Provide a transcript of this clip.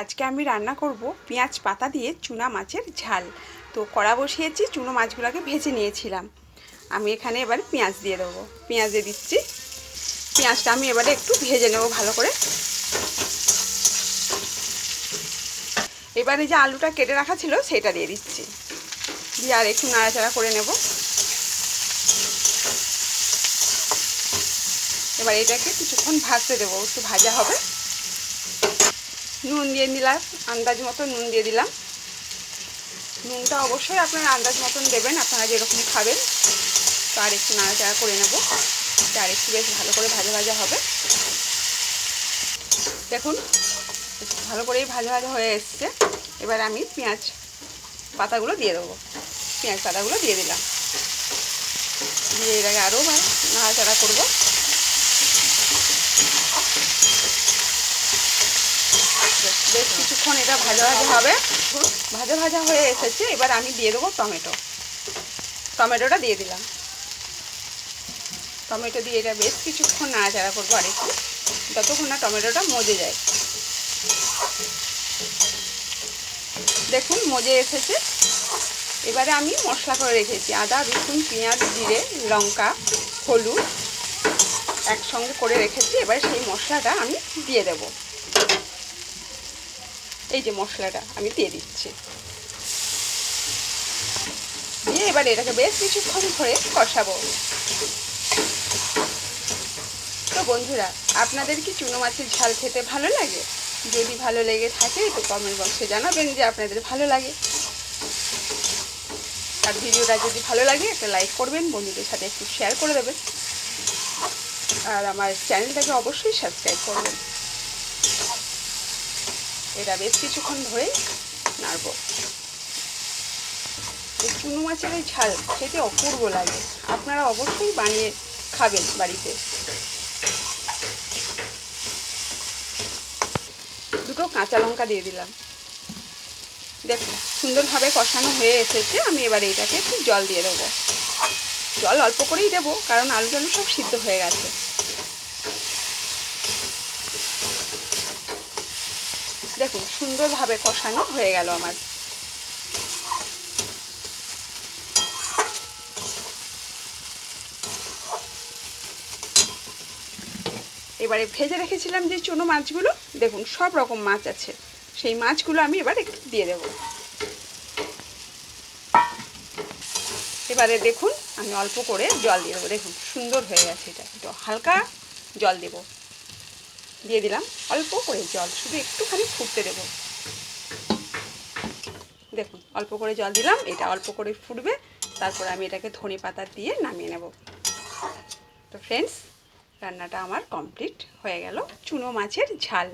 আজকে আমি রান্না করব পেঁয়াজ পাতা দিয়ে চুনা মাছের ঝাল। তো কড়া বসিয়েছি, চুনো মাছগুলোকে ভেজে নিয়েছিলাম। আমি এখানে এবার পেঁয়াজ দিয়ে দেবো। পেঁয়াজ দিয়ে দিচ্ছি। পেঁয়াজটা আমি এবারে একটু ভেজে নেব ভালো করে। এবারে যে আলুটা কেটে রাখা ছিল সেটা দিয়ে দিচ্ছি। দিয়ে আর একটু নাড়াচাড়া করে নেব। এবার এটাকে কিছুক্ষণ ভাজতে দেবো, একটু ভাজা হবে। নুন দিয়ে দিলাম, আন্দাজ মতো নুন দিয়ে দিলাম। নুনটা অবশ্যই আপনারা আন্দাজ মতন দেবেন, আপনারা যেরকম খাবেন তো আর একটু নাড়াচাড়া করে নেব আর একটু বেশ ভালো করে ভাজা ভাজা হবে। দেখুন, ভালো করেই ভাজা ভাজা হয়ে এসছে। এবার আমি পেঁয়াজ পাতাগুলো দিয়ে দেবো। পেঁয়াজ পাতাগুলো দিয়ে দিলাম। দিয়ে এটাকে আরও নাড়াচাড়া করব। বেশ কিছুক্ষণ এটা ভাজা ভাজা হবে। ভাজা ভাজা হয়ে এসেছে, এবার আমি দিয়ে দেবো টমেটো। টমেটোটা দিয়ে দিলাম। টমেটো দিয়ে এটা বেশ কিছুক্ষণ নাড়াচাড়া করব আর একটু যতক্ষণ না টমেটোটা মজে যায়। দেখুন, মজে এসেছে। এবারে আমি মশলা করে রেখেছি, আদা, রসুন, পেঁয়াজ, জিরে, লঙ্কা, হলুদ একসঙ্গে করে রেখেছি। এবার সেই মশলাটা আমি দিয়ে দেবো। এই যে মশলাটা আমি দিয়ে দিচ্ছি। দিয়ে এবার এটাকে বেশ কিছুক্ষণ ধরে কষাবো। তো বন্ধুরা, আপনাদের কি চুনো মাছের ঝাল খেতে ভালো লাগে? যদি ভালো লেগে থাকে, তো কমেন্ট বক্সে জানাবেন যে আপনাদের ভালো লাগে। আর ভিডিওটা যদি ভালো লাগে, একটা লাইক করবেন, বন্ধুদের সাথে একটু শেয়ার করে দেবেন। আর আমার চ্যানেলটাকে অবশ্যই সাবস্ক্রাইব করবেন। এটা বেশ কিছুক্ষণ ধরেই নাড়ব। এই চুনো মাছের এই ঝাল খেতে অপূর্ব লাগে। আপনারা অবশ্যই বানিয়ে খাবেন বাড়িতে। দুটো কাঁচা লঙ্কা দিয়ে দিলাম। দেখুন সুন্দরভাবে কষানো হয়ে এসেছে। আমি এবার এইটাকে একটু জল দিয়ে দেবো। জল অল্প করেই দেবো, কারণ আলু টালু সব সিদ্ধ হয়ে গেছে। দেখুন, সুন্দরভাবে কষানো হয়ে গেল আমার। এবারে ভেজে রেখেছিলাম যে চুনো মাছগুলো, দেখুন, সব রকম মাছ আছে। সেই মাছগুলো আমি এবার একটু দিয়ে দেব। এবারে দেখুন, আমি অল্প করে জল দিয়ে দেবো। দেখুন, সুন্দর হয়ে গেছে এটা। একটু হালকা জল দেবো। দিয়ে দিলাম। অল্প করে জল, শুধু একটুখানি ফুটতে দেব। দেখুন, অল্প করে জল দিলাম, এটা অল্প করে ফুটবে, তারপরে আমি এটাকে ধনে পাতা দিয়ে নামিয়ে নেব। তো ফ্রেন্ডস রান্নাটা আমার কমপ্লিট হয়ে গেল। চুনো মাছের ঝাল।